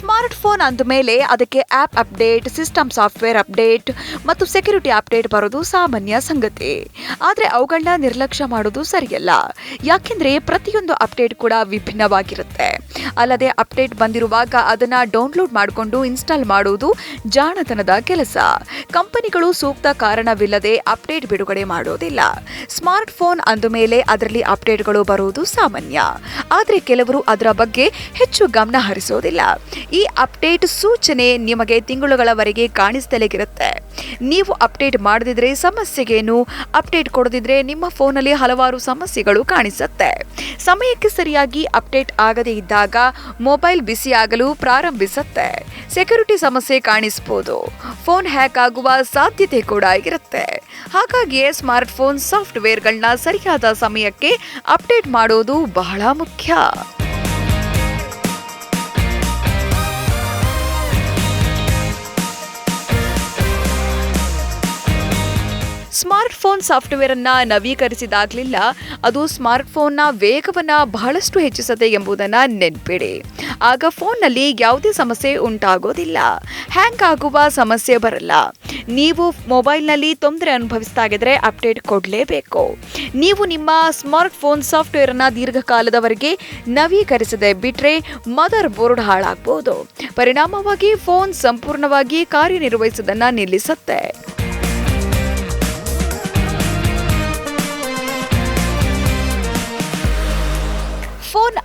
Smart phone ಅಂದ ಮೇಲೆ ಅದಕ್ಕೆ app update, system software update ಮತ್ತು ಸೆಕ್ಯೂರಿಟಿ ಅಪ್ಡೇಟ್ ಬರೋದು ಸಾಮಾನ್ಯ ಸಂಗತಿ. ಆದರೆ ಅವುಗಳನ್ನ ನಿರ್ಲಕ್ಷ್ಯ ಮಾಡೋದು ಸರಿಯಲ್ಲ. ಯಾಕೆಂದ್ರೆ ಪ್ರತಿಯೊಂದು ಅಪ್ಡೇಟ್ ಕೂಡ ವಿಭಿನ್ನವಾಗಿರುತ್ತೆ. ಅಲ್ಲದೆ ಅಪ್ಡೇಟ್ ಬಂದಿರುವಾಗ ಅದನ್ನ ಡೌನ್ಲೋಡ್ ಮಾಡಿಕೊಂಡು ಇನ್ಸ್ಟಾಲ್ ಮಾಡುವುದು ಜಾಣತನದ ಕೆಲಸ. ಕಂಪನಿಗಳು ಸೂಕ್ತ ಕಾರಣವಿಲ್ಲದೆ ಅಪ್ಡೇಟ್ ಬಿಡುಗಡೆ ಮಾಡೋದಿಲ್ಲ. ಸ್ಮಾರ್ಟ್ ಫೋನ್ ಅಂದಮೇಲೆ ಅದರಲ್ಲಿ ಅಪ್ಡೇಟ್ಗಳು ಬರುವುದು ಸಾಮಾನ್ಯ. ಆದರೆ ಕೆಲವರು ಅದರ ಬಗ್ಗೆ ಹೆಚ್ಚು ಗಮನ ಹರಿಸೋದಿಲ್ಲ. ಈ ಅಪ್ಡೇಟ್ ಸೂಚನೆ ನಿಮಗೆ ತಿಂಗಳುಗಳವರೆಗೆ ಕಾಣಿಸ್ತಲೇ ಇರುತ್ತೆ. ನೀವು ಅಪ್ಡೇಟ್ ಮಾಡದಿದ್ರೆ ಸಮಸ್ಯೆಗೇನು? ಅಪ್ಡೇಟ್ ಕೊಡದಿದ್ರೆ ನಿಮ್ಮ ಫೋನಲ್ಲಿ ಹಲವಾರು ಸಮಸ್ಯೆಗಳು ಕಾಣಿಸುತ್ತೆ. ಸಮಯಕ್ಕೆ ಸರಿಯಾಗಿ ಅಪ್ಡೇಟ್ ಆಗದೇ ಇದ್ದಾಗ ಮೊಬೈಲ್ ಬಿಸಿಯಾಗಲು ಪ್ರಾರಂಭಿಸುತ್ತೆ. ಸೆಕ್ಯೂರಿಟಿ ಸಮಸ್ಯೆ ಕಾಣಿಸಬಹುದು ಫೋನ್ ಹ್ಯಾಕ್ ಆಗುವ ಸಾಧ್ಯತೆ ಕೂಡ ಇರುತ್ತೆ. ಹಾಗಾಗಿಯೇ ಸ್ಮಾರ್ಟ್ಫೋನ್ ಸಾಫ್ಟ್ವೇರ್ಗಳನ್ನ ಸರಿಯಾದ ಸಮಯಕ್ಕೆ ಅಪ್ಡೇಟ್ ಮಾಡೋದು ಬಹಳ ಮುಖ್ಯ. ಸ್ಮಾರ್ಟ್ ಫೋನ್ ಸಾಫ್ಟ್ವೇರ್ ಅನ್ನ ನವೀಕರಿಸಿದಾಗಲಿಲ್ಲ. ಅದು ಸ್ಮಾರ್ಟ್ಫೋನ್ನ ವೇಗವನ್ನು ಬಹಳಷ್ಟು ಹೆಚ್ಚಿಸುತ್ತೆ ಎಂಬುದನ್ನ ನೆನ್ಪಿಡಿ. ಆಗ ಫೋನ್ನಲ್ಲಿ ಯಾವುದೇ ಸಮಸ್ಯೆ ಉಂಟಾಗೋದಿಲ್ಲ. ಹ್ಯಾಂಗ್ ಆಗುವ ಸಮಸ್ಯೆ ಬರಲ್ಲ. ನೀವು ಮೊಬೈಲ್ನಲ್ಲಿ ತೊಂದರೆ ಅನುಭವಿಸ್ತಾ ಅಪ್ಡೇಟ್ ಕೊಡಲೇಬೇಕು. ನೀವು ನಿಮ್ಮ ಸ್ಮಾರ್ಟ್ಫೋನ್ ಸಾಫ್ಟ್ವೇರ್ ಅನ್ನ ದೀರ್ಘಕಾಲದವರೆಗೆ ನವೀಕರಿಸದೆ ಬಿಟ್ಟರೆ ಮದರ್ ಬೋರ್ಡ್ ಹಾಳಾಗ್ಬೋದು. ಪರಿಣಾಮವಾಗಿ ಫೋನ್ ಸಂಪೂರ್ಣವಾಗಿ ಕಾರ್ಯನಿರ್ವಹಿಸುವುದನ್ನು ನಿಲ್ಲಿಸುತ್ತೆ.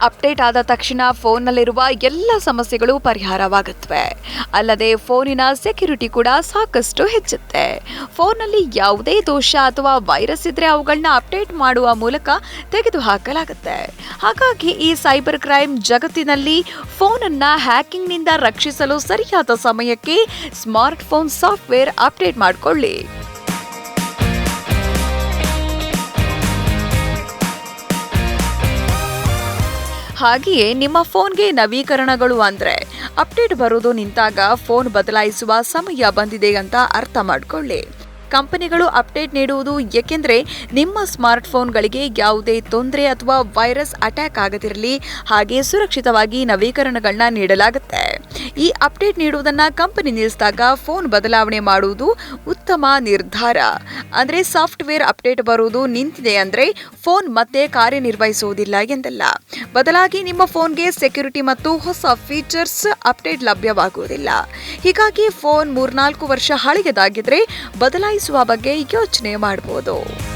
ಅಪ್ಡೇಟ್ ಆದ ತಕ್ಷಣ ಫೋನ್ನಲ್ಲಿರುವ ಎಲ್ಲ ಸಮಸ್ಯೆಗಳು ಪರಿಹಾರವಾಗುತ್ತವೆ. ಅಲ್ಲದೆ ಫೋನಿನ ಸೆಕ್ಯುರಿಟಿ ಕೂಡ ಸಾಕಷ್ಟು ಹೆಚ್ಚುತ್ತೆ. ಫೋನ್ನಲ್ಲಿ ಯಾವುದೇ ದೋಷ ಅಥವಾ ವೈರಸ್ ಇದ್ರೆ ಅವುಗಳನ್ನ ಅಪ್ಡೇಟ್ ಮಾಡುವ ಮೂಲಕ ತೆಗೆದುಹಾಕಲಾಗುತ್ತೆ. ಹಾಗಾಗಿ ಈ ಸೈಬರ್ ಕ್ರೈಮ್ ಜಗತ್ತಿನಲ್ಲಿ ಫೋನನ್ನ ಹ್ಯಾಕಿಂಗ್ನಿಂದ ರಕ್ಷಿಸಲು ಸರಿಯಾದ ಸಮಯಕ್ಕೆ ಸ್ಮಾರ್ಟ್ ಫೋನ್ ಸಾಫ್ಟ್ವೇರ್ ಅಪ್ಡೇಟ್ ಮಾಡಿಕೊಳ್ಳಿ. ಹಾಗೆಯೇ ನಿಮ್ಮ ಫೋನ್ಗೆ ನವೀಕರಣಗಳು ಅಂದ್ರೆ ಅಪ್ಡೇಟ್ ಬರೋದು ನಿಂತಾಗ ಫೋನ್ ಬದಲಾಯಿಸುವ ಸಮಯ ಬಂದಿದೆ ಅಂತ ಅರ್ಥ ಮಾಡಿಕೊಳ್ಳಿ. ಕಂಪನಿಗಳು ಅಪ್ಡೇಟ್ ನೀಡುವುದು ಏಕೆಂದರೆ ನಿಮ್ಮ ಸ್ಮಾರ್ಟ್ ಫೋನ್ಗಳಿಗೆ ಯಾವುದೇ ತೊಂದರೆ ಅಥವಾ ವೈರಸ್ ಅಟ್ಯಾಕ್ ಆಗದಿರಲಿ, ಹಾಗೆ ಸುರಕ್ಷಿತವಾಗಿ ನವೀಕರಣಗಳನ್ನ ನೀಡಲಾಗುತ್ತೆ. ಈ ಅಪ್ಡೇಟ್ ನೀಡುವುದನ್ನು ಕಂಪನಿ ನಿಲ್ಲಿಸಿದಾಗ ಫೋನ್ ಬದಲಾವಣೆ ಮಾಡುವುದು ಉತ್ತಮ ನಿರ್ಧಾರ. ಅಂದ್ರೆ ಸಾಫ್ಟ್ವೇರ್ ಅಪ್ಡೇಟ್ ಬರುವುದು ನಿಂತಿದೆ ಅಂದ್ರೆ ಫೋನ್ ಮತ್ತೆ ಕಾರ್ಯನಿರ್ವಹಿಸುವುದಿಲ್ಲ ಎಂದಲ್ಲ. ಬದಲಾಗಿ ನಿಮ್ಮ ಫೋನ್ಗೆ ಸೆಕ್ಯೂರಿಟಿ ಮತ್ತು ಹೊಸ ಫೀಚರ್ಸ್ ಅಪ್ಡೇಟ್ ಲಭ್ಯವಾಗುವುದಿಲ್ಲ. ಹೀಗಾಗಿ ಫೋನ್ ಮೂರ್ನಾಲ್ಕು ವರ್ಷ ಹಳೆಯದಾಗಿದ್ರೆ ಬದಲಾಯಿಸುವ ಬಗ್ಗೆ ಯೋಚನೆ ಮಾಡಬಹುದು